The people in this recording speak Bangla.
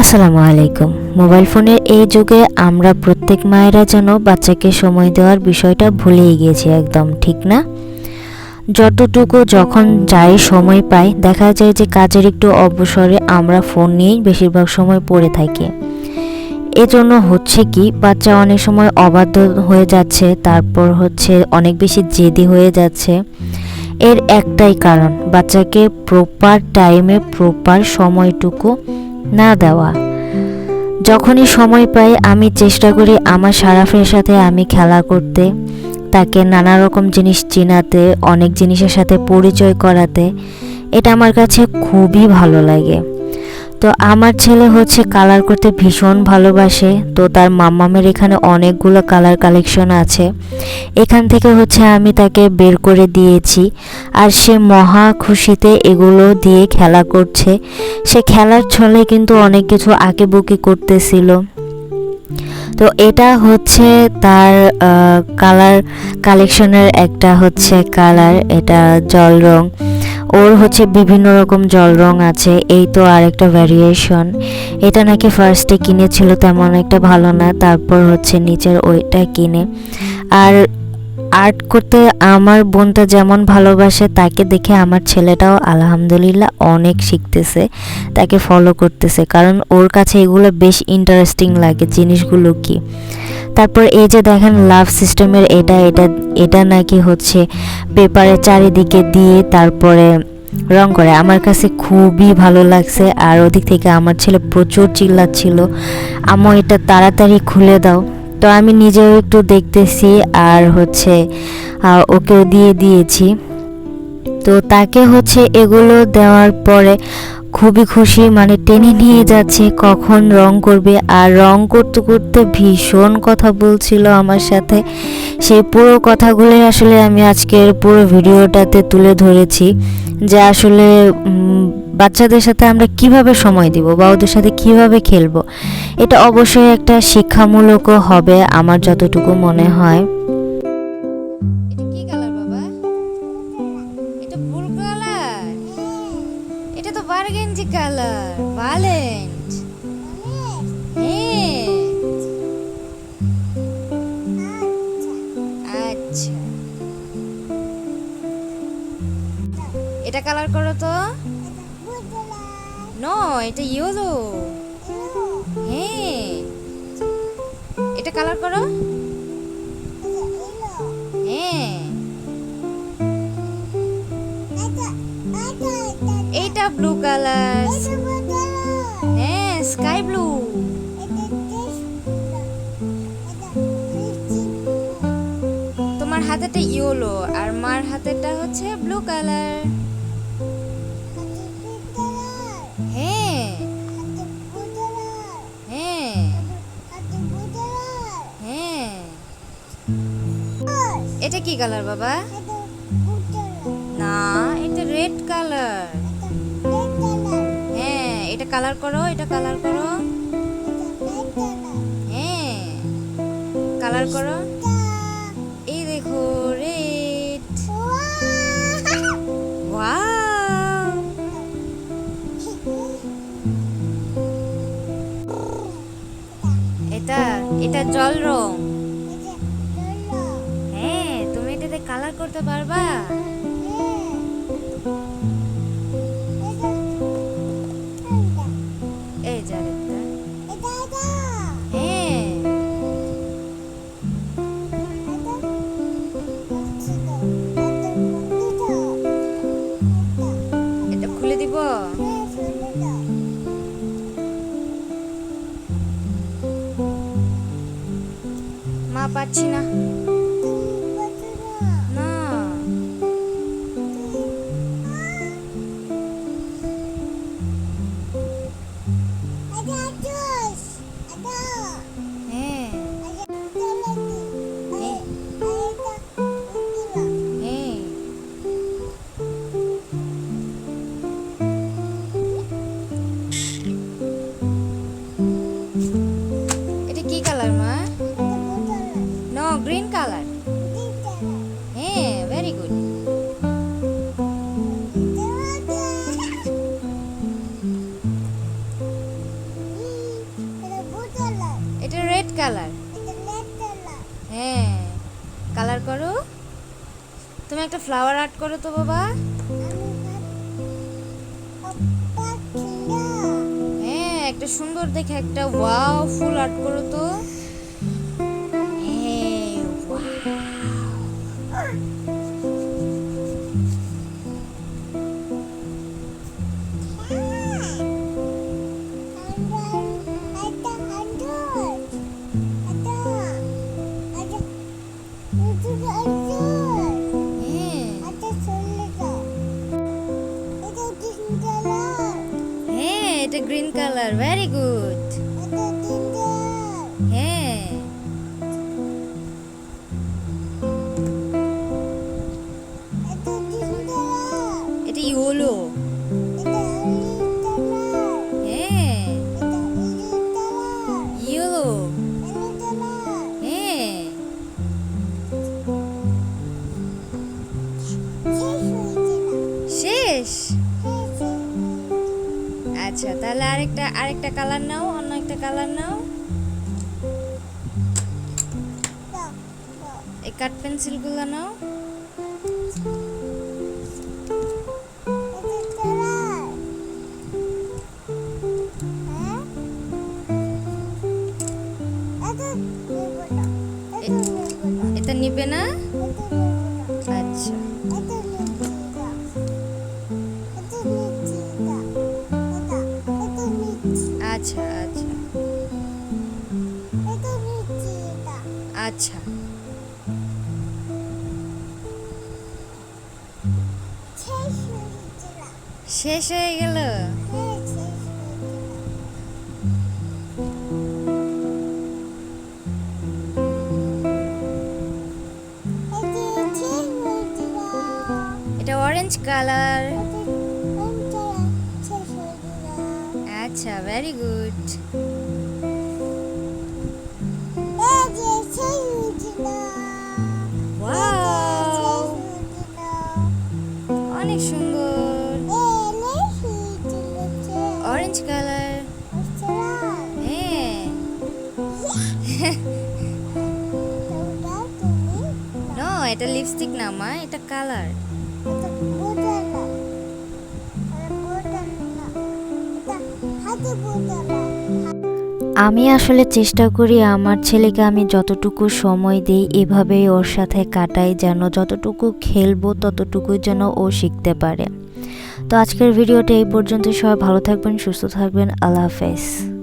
আসসালামু আলাইকুম। মোবাইল ফোনের এই যুগে আমরা প্রত্যেক মায়েরা যেন বাচ্চাকে সময় দেওয়ার বিষয়টা ভুলেই গিয়েছি একদম, ঠিক না? যতটুকু যখন যাই সময় পাই, দেখা যায় যে কাজের একটু অবসরে আমরা ফোন নিয়েই বেশিরভাগ সময় পড়ে থাকি। এজন্য হচ্ছে কি, বাচ্চা অনেক সময় অবাধ্য হয়ে যাচ্ছে, তারপর হচ্ছে অনেক বেশি জেদি হয়ে যাচ্ছে। এর একটাই কারণ, বাচ্চাকে প্রপার টাইমে প্রপার সময়টুকু না দেওয়া। যখনই সময় পাই, আমি চেষ্টা করি আমার সারাফের সাথে আমি খেলা করতে, তাকে নানা রকম জিনিস চিনাতে, অনেক জিনিসের সাথে পরিচয় করাতে। এটা আমার কাছে খুবই ভালো লাগে। তো আমার ছেলে হচ্ছে কালার করতে ভীষণ ভালোবাসে। তো তার মাম্মামের এখানে অনেকগুলো কালার কালেকশন আছে। এখান থেকে হচ্ছে আমি তাকে বের করে দিয়েছি। আর সে মহা খুশিতে এগুলো দিয়ে খেলা করছে। সে খেলার ছলে কিন্তু অনেক কিছু আঁকে বুকি করতেছিল। তো এটা হচ্ছে তার কালার কালেকশনের একটা হচ্ছে কালার এটা জল রং। ওর হচ্ছে বিভিন্ন রকম জল রং আছে, এই তো আর একটা ভ্যারিয়েশন এটা নাকি ফার্স্টে কিনেছিল, তেমন একটা ভালো না, তারপর হচ্ছে নিচের ওইটা কিনে। আর আর্ট করতে আমার বোনটা যেমন ভালোবাসে, তাকে দেখে আমার ছেলেটাও আলহামদুলিল্লাহ অনেক শিখতেছে, তাকে ফলো করতেছে। কারণ ওর কাছে এগুলো বেশ ইন্টারেস্টিং লাগে জিনিসগুলো কি। তারপর এই যে দেখেন লাভ সিস্টেমের এটা এটা এটা নাকি হচ্ছে পেপারের চারিদিকে দিয়ে তারপরে রং করে। আমার কাছে খুবই ভালো লাগছে আর ওদিক থেকে আমার ছেলে প্রচুর চিল্লাচ্ছিল। আমো এটা তাড়াতাড়ি খুলে দাও। তো আমি নিজেও একটু দেখতেছি আর হচ্ছে ওকেও দিয়ে দিয়েছি। তো তাকে হচ্ছে এগুলো দেওয়ার পরে খুবই খুশি মানে টেনে নিয়ে যাচ্ছে কখন রং করবে। আর রং করতে করতে ভীষণ কথা বলছিল আমার সাথে। সেই পুরো কথাগুলোই আসলে আমি আজকের পুরো ভিডিওটাতে তুলে ধরেছি, যে আসলে বাচ্চাদের সাথে আমরা কীভাবে সময় দিব বা ওদের সাথে কীভাবে খেলব। এটা অবশ্যই একটা শিক্ষামূলকও হবে, আমার যতটুকু মনে হয়। কালার ভ্যালেন্ট হ্যাঁ আচ্ছা এটা কালার করো তো। নো এটা ইয়েলো হ্যাঁ এটা কালার করো। ব্লু কালার হ্যাঁ স্কাই ব্লু তোমার হাতেটা ইয়েলো আর মার হাতেটা হচ্ছে ব্লু কালার হ্যাঁ। হ্যাঁ। হ্যাঁ। এটা কি কালার বাবা? না এটা রেড কালার এটা কালার করো, এটা কালার করো। হ্যাঁ কালার করো। এই দেখো রেড এটা এটা জল রং। হ্যাঁ তুমি এটাতে কালার করতে পারবা। মা পাচ্ছি না না একটা ফ্লাওয়ার আর্ট করো তো বাবা। হ্যাঁ একটা সুন্দর দেখে একটা ওয়াও ফুল আর্ট করো তো। হ্যাঁ এটা গ্রিন কালার ভেরি আচ্ছা তাহলে আরেকটা আরেকটা কালার নাও, অন্য একটা কালার নাও। এই কাঠ পেন্সিলগুলো নাও। এটা নিবে না? আচ্ছা আচ্ছা। আচ্ছা। শেষ হয়ে গেল? এটা অরেঞ্জ কালার আচ্ছা ভেরি গুড অনেক সুন্দর। অরেঞ্জ কালার হ্যাঁ। এটা লিপস্টিক না মা এটা কালার আমি আসলে চেষ্টা করি আমার ছেলেকে আমি যতটুকু সময় দিই এভাবেই ওর সাথে কাটাই, যেন যতটুকু খেলব ততটুকু যেন ও শিখতে পারে। তো আজকের ভিডিওটা এই পর্যন্ত সবাই ভালো থাকবেন, সুস্থ থাকবেন। আল্লাহ হাফেজ।